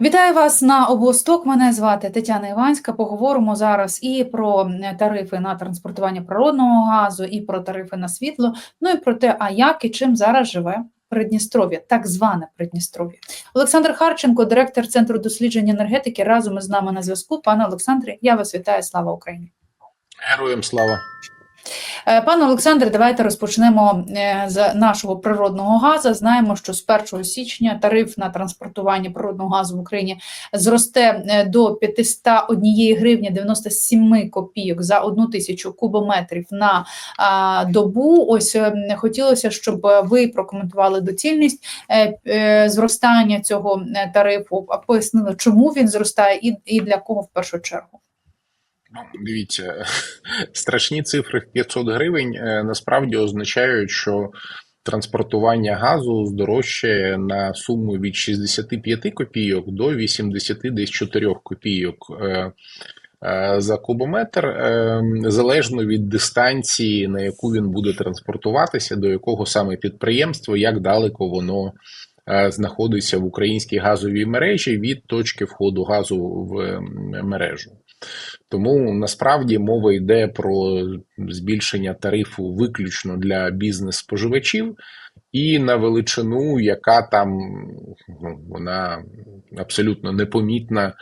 Вітаю вас на обосток. Мене звати Тетяна Іванська. Поговоримо зараз і про тарифи на транспортування природного газу, і про тарифи на світло. Ну і про те, а як і чим зараз живе Придністров'я, так зване Придністров'я. Олександр Харченко, директор центру досліджень енергетики, разом із нами на зв'язку. Пане Олександре, я вас вітаю. Слава Україні! Героям слава. Е, Пане Олександре, давайте розпочнемо е, з нашого природного газу. Знаємо, що з 1 січня тариф на транспортування природного газу в Україні зросте е, до 501 гривні 97 копійок за одну тисячу кубометрів на добу. Ось хотілося, щоб ви прокоментували доцільність зростання цього тарифу, пояснили, чому він зростає і для кого в першу чергу. Дивіться, страшні цифри в 500 гривень е, насправді означають, що транспортування газу здорожчає на суму від 65 копійок до 84 копійок е, е, за кубометр, залежно від дистанції, на яку він буде транспортуватися, до якого саме підприємства, як далеко воно знаходиться в українській газовій мережі від точки входу газу в мережу. Тому насправді мова йде про збільшення тарифу виключно для бізнес-споживачів і на величину, яка там ну, вона абсолютно непомітна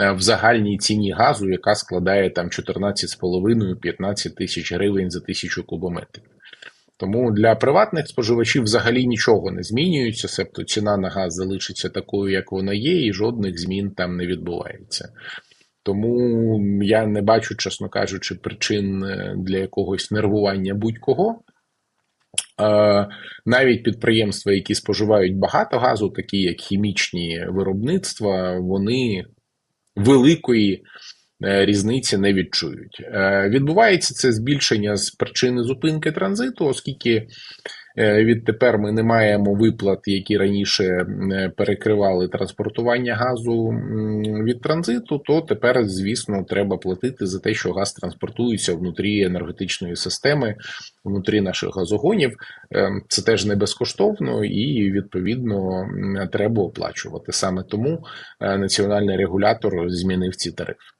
е, в загальній ціні газу, яка складає там 14,5-15 тисяч гривень за тисячу кубометрів. Тому для приватних споживачів взагалі нічого не змінюється, себто ціна на газ залишиться такою, як вона є, і жодних змін там не відбувається. Тому я не бачу, чесно кажучи, причин е, для якогось нервування будь-кого. Е, Навіть підприємства, які споживають багато газу, такі як хімічні виробництва, вони великої е, різниці не відчують. Відбувається це збільшення з причини зупинки транзиту, оскільки відтепер ми не маємо виплат, які раніше е, перекривали транспортування газу від транзиту, то тепер, звісно, треба платити за те, що газ транспортується внутрі енергетичної системи, внутрі наших газогонів. Е, Це теж не безкоштовно і відповідно треба оплачувати. Саме тому е, національний регулятор змінив ці тарифи.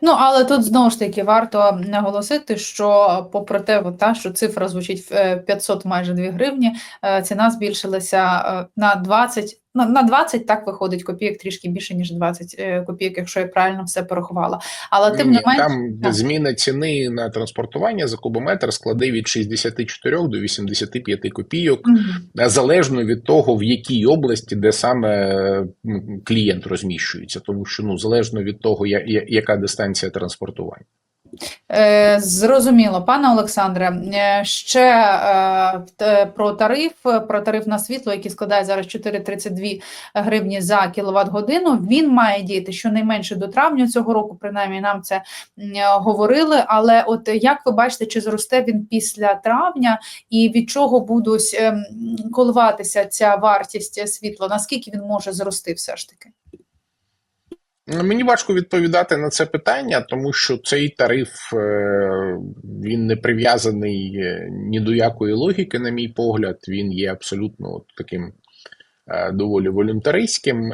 Ну, але тут знову ж таки варто наголосити, що попри те, та, що цифра звучить в 500 майже 2 гривні, е, ціна збільшилася е, на 20, на, на 20 так виходить копійок, трішки більше, ніж 20 е, копійок, якщо я правильно все порахувала. Але тим не менш, там так. зміна ціни на транспортування за кубометр складе від 64 до 85 копійок, е, залежно від того, в якій області, де саме клієнт розміщується, тому що ну залежно від того, я, я- яка дистанція транспортування. Е, Зрозуміло, пане Олександре. е, Ще е, про тариф, про тариф на світло, який складає зараз 4,32 гривні за кіловат годину. Він має діяти щонайменше до травня цього року. Принаймні нам це говорили. Але от як ви бачите, чи зросте він після травня, і від чого буде ось, ем, коливатися ця вартість світла? Наскільки він може зрости, все ж таки? Мені важко відповідати на це питання, тому що цей тариф е, він не прив'язаний е, ні до якої логіки, на мій погляд. Він є абсолютно таким е, доволі волюнтаристським,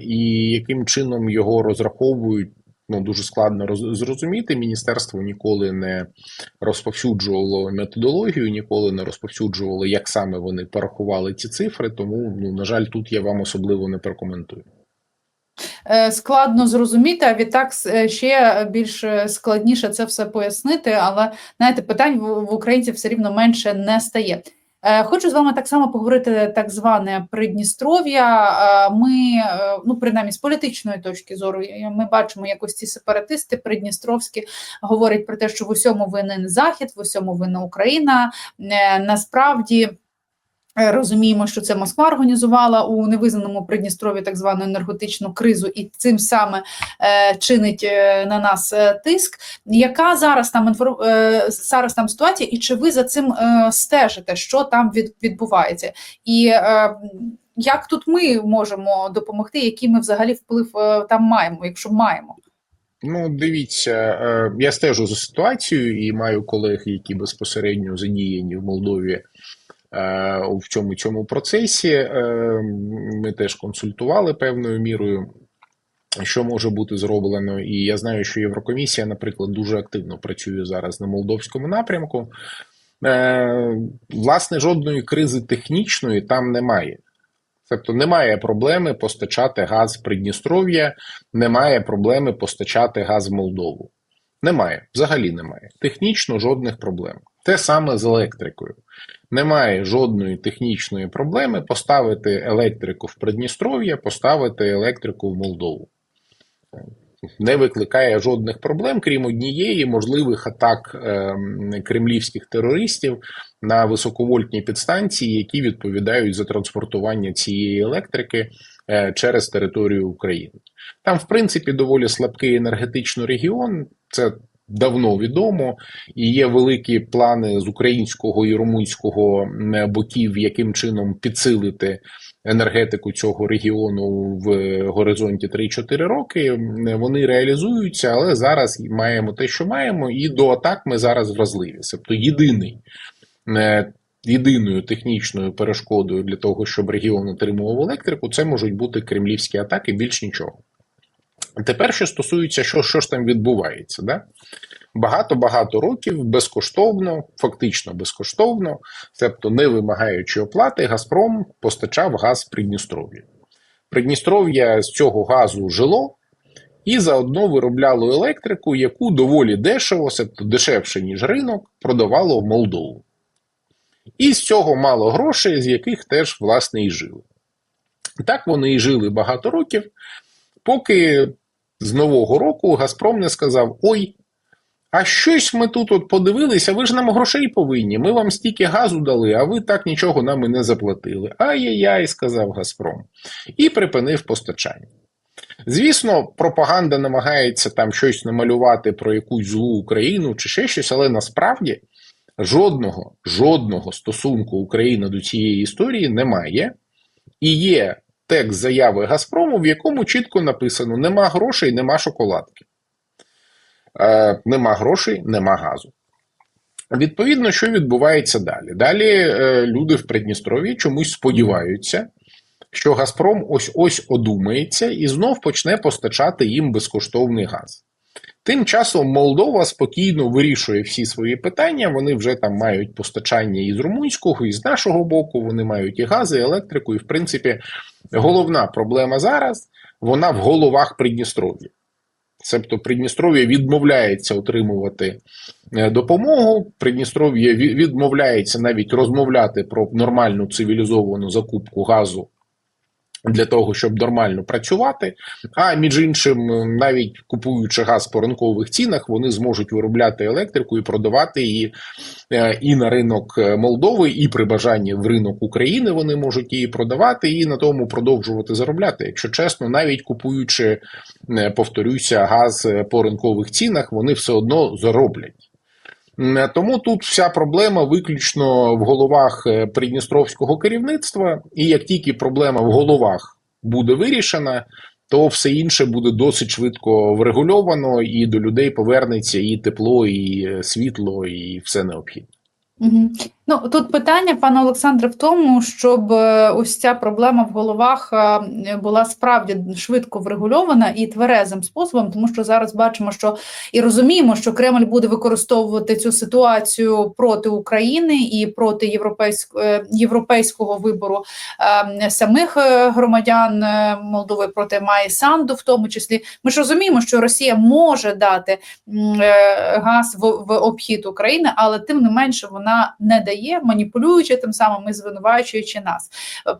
і яким чином його розраховують. Ну, дуже складно роз- зрозуміти. Міністерство ніколи не розповсюджувало методологію, ніколи не розповсюджувало, як саме вони порахували ці цифри. Тому, ну, на жаль, тут я вам особливо не прокоментую. Е, Складно зрозуміти, а відтак е, ще більш е, складніше це все пояснити, але знаєте, питань в, українців все рівно менше не стає. Хочу з вами так само поговорити так зване Придністров'я. Ми, ну принаймні з політичної точки зору, ми бачимо, як ось ці сепаратисти придністровські говорять про те, що в усьому винен Захід, в усьому винна Україна. Насправді. Е, Розуміємо, що це Москва організувала у невизнаному Придністров'ї так звану енергетичну кризу, і цим саме е, чинить е, на нас е, тиск. Яка зараз там інфор... е, зараз там ситуація, і чи ви за цим е, стежите, що там від... відбувається? І е, як тут ми можемо допомогти, який ми взагалі вплив е, там маємо, якщо маємо? Ну, дивіться, е, я стежу за ситуацією і маю колег, які безпосередньо задіяні в Молдові в цьому цьому процесі. Е, Ми теж консультували певною мірою. Що може бути зроблено, і я знаю, що Єврокомісія, наприклад, дуже активно працює зараз на молдовському напрямку. Е, власне, жодної кризи технічної там немає. Тобто немає проблеми постачати газ в Придністров'я, немає проблеми постачати газ в Молдову. Немає, взагалі немає. Технічно жодних проблем. Те саме з електрикою. Немає жодної технічної проблеми поставити електрику в Придністров'я, поставити електрику в Молдову. Не викликає жодних проблем, крім однієї можливих атак е, кремлівських терористів на високовольтні підстанції, які відповідають за транспортування цієї електрики через територію України. Там, в принципі, доволі слабкий енергетичний регіон. Це давно відомо, і є великі плани з українського і румунського боків, яким чином підсилити енергетику цього регіону в горизонті 3-4 роки. Вони реалізуються, але зараз маємо те, що маємо, і до атак ми зараз вразливі. Тобто єдиний. Єдиною технічною перешкодою для того, щоб регіон отримував електрику, це можуть бути кремлівські атаки, більш нічого. Тепер, що стосується, що, що ж там відбувається, да? багато-багато років безкоштовно, фактично безкоштовно, тобто не вимагаючи оплати, Газпром постачав газ в Придністров'я. Придністров'я з цього газу жило і заодно виробляло електрику, яку доволі дешево, тобто дешевше, ніж ринок, продавало в Молдову. І з цього мало грошей, з яких теж, власне, і жили. Так вони і жили багато років, поки з Нового року Газпром не сказав: Ой, а щось ми тут от подивилися, ви ж нам грошей повинні. Ми вам стільки газу дали, а ви так нічого нам і не заплатили. Ай-яй-яй, сказав Газпром. І припинив постачання. Звісно, пропаганда намагається там щось намалювати про якусь злу Україну чи ще щось, але насправді жодного, жодного стосунку України до цієї історії немає. І є текст заяви Газпрому, в якому чітко написано: нема грошей, нема шоколадки. Е, нема грошей, нема газу. Відповідно, що відбувається далі? Далі е, люди в Придністров'ї чомусь сподіваються, що Газпром ось ось одумається і знов почне постачати їм безкоштовний газ. Тим часом Молдова спокійно вирішує всі свої питання. Вони вже там мають постачання і з румунського, і з нашого боку. Вони мають і газ, і електрику. І в принципі, головна проблема зараз вона в головах Придністров'я. Тобто Придністров'я відмовляється отримувати е, допомогу. Придністров'я відмовляється навіть розмовляти про нормальну цивілізовану закупку газу для того, щоб нормально працювати. А між іншим, навіть купуючи газ по ринкових цінах, вони зможуть виробляти електрику і продавати її е, і на ринок е, Молдови, і при бажанні в ринок України вони можуть її продавати і на тому продовжувати заробляти. Якщо чесно, навіть купуючи, е, повторюся, газ по ринкових цінах, вони все одно зароблять. Тому тут вся проблема виключно в головах е, придністровського керівництва, і як тільки проблема в головах буде вирішена, то все інше буде досить швидко врегульовано, і до людей повернеться і тепло, і е, світло, і все необхідне. Угу. Ну тут питання, пане Олександре, в тому, щоб е, ось ця проблема в головах е, була справді швидко врегульована і тверезим способом, тому що зараз бачимо, що і розуміємо, що Кремль буде використовувати цю ситуацію проти України і проти європейського європейського вибору е, самих е, громадян е, Молдови проти Майї Санду, в тому числі. Ми ж розуміємо, що Росія може дати е, газ в, в обхід України, але тим не менше вона не дає, маніпулюючи тим самим і звинувачуючи нас.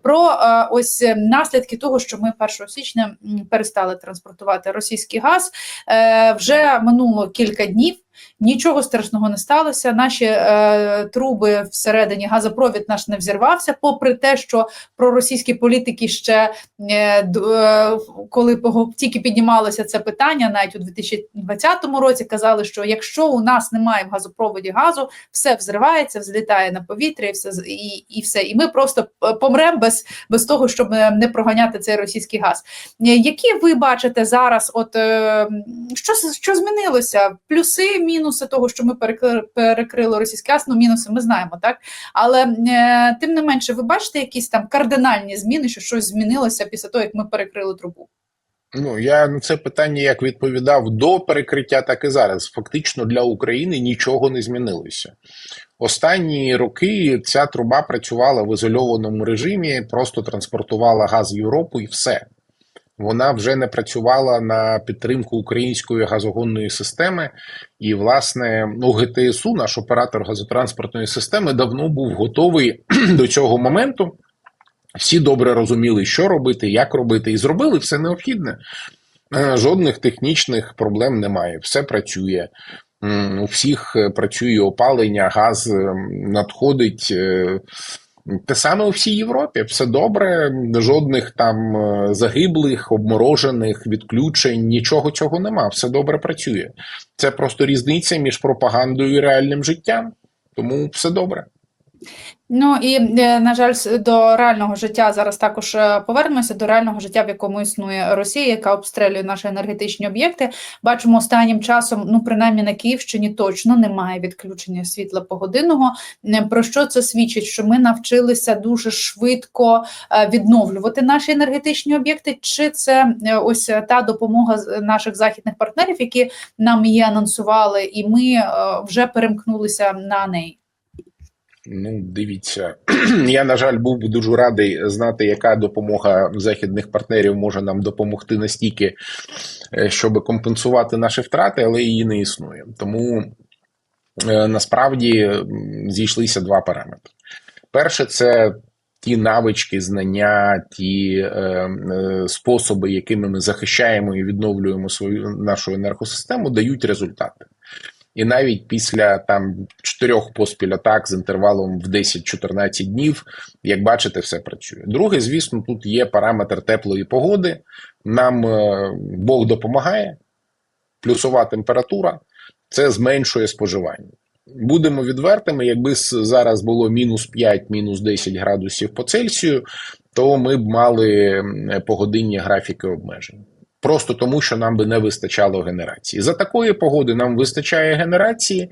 Про е, ось е, наслідки того, що ми 1 січня перестали транспортувати російський газ, е, вже минуло кілька днів. Нічого страшного не сталося. Наші е, труби всередині газопровід наш не взірвався, попри те, що проросійські політики ще е, е, коли тільки піднімалося це питання, навіть у 2020 році казали, що якщо у нас немає в газопроводі газу, все взривається, взлітає на повітря, і все і, і все. І ми просто е, помремо без, без того, щоб е, не проганяти цей російський газ. Е, Які ви бачите зараз? От е, що, що змінилося? Плюси, мінуси того, що ми перекрили, російський газ, ну мінуси ми знаємо, так але е, тим не менше, ви бачите якісь там кардинальні зміни, що щось змінилося після того, як ми перекрили трубу. Ну, я на це питання як відповідав до перекриття, так і зараз. Фактично для України нічого не змінилося. Останні роки ця труба працювала в ізольованому режимі, просто транспортувала газ в Європу і все. Вона вже не працювала на підтримку української газогонної системи. І, власне, ну, ГТСУ, наш оператор газотранспортної системи, давно був готовий до цього моменту. Всі добре розуміли, що робити, як робити, і зробили все необхідне. Е, Жодних технічних проблем немає. Все працює. У всіх е, працює опалення, газ е, надходить. Те саме у всій Європі. Все добре, жодних там е, загиблих, обморожених, відключень, нічого цього нема. Все добре працює. Це просто різниця між пропагандою і реальним життям. Тому все добре. Ну і е, на жаль, до реального життя зараз також е, повернемося до реального життя, в якому існує Росія, яка обстрілює наші енергетичні об'єкти. Бачимо останнім часом, ну принаймні на Київщині точно немає відключення світла погодинного. Е, Про що це свідчить? Що ми навчилися дуже швидко відновлювати наші енергетичні об'єкти, чи це ось та допомога наших західних партнерів, які нам її анонсували, і ми вже перемкнулися на неї. Ну, дивіться, я, на жаль, був би дуже радий знати, яка допомога західних партнерів може нам допомогти настільки, е, щоб компенсувати наші втрати, але її не існує. Тому е, насправді зійшлися два параметри. Перше, це ті навички, знання, ті е, е, способи, якими ми захищаємо і відновлюємо свою нашу енергосистему, дають результати. І навіть після там чотирьох поспіль атак з інтервалом в 10-14 днів, як бачите, все працює. Друге, звісно, тут є параметр теплої погоди. Нам е, Бог допомагає, плюсова температура це зменшує споживання. Будемо відвертими, якби зараз було мінус 5, мінус 10 градусів по Цельсію, то ми б мали погодинні графіки обмежень. Просто тому, що нам би не вистачало генерації. За такої погоди нам вистачає генерації.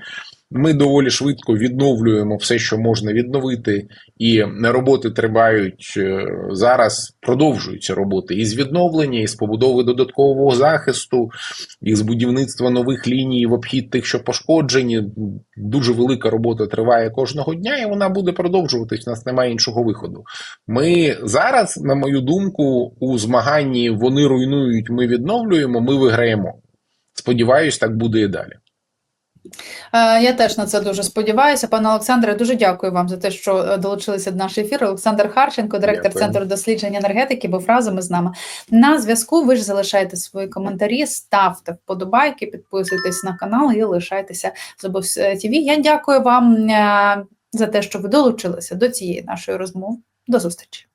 Ми доволі швидко відновлюємо все, що можна відновити, і роботи тривають е, зараз. Продовжуються роботи із відновлення, із побудови додаткового захисту, із будівництва нових ліній в обхід тих, що пошкоджені. Дуже велика робота триває кожного дня, і вона буде продовжуватись. У нас немає іншого виходу. Ми зараз, на мою думку, у змаганні вони руйнують, ми відновлюємо, ми виграємо. Сподіваюсь, так буде і далі. Е, Я теж на це дуже сподіваюся. Пане Олександре, дуже дякую вам за те, що е, долучилися до нашого ефіру. Олександр Харченко, директор Дякую. Центру досліджень енергетики, був разом із нами. На зв'язку ви ж залишайте свої коментарі, ставте вподобайки, підписуйтесь на канал і лишайтеся з обов ТВ. Я дякую вам е, за те, що ви долучилися до цієї нашої розмови. До зустрічі.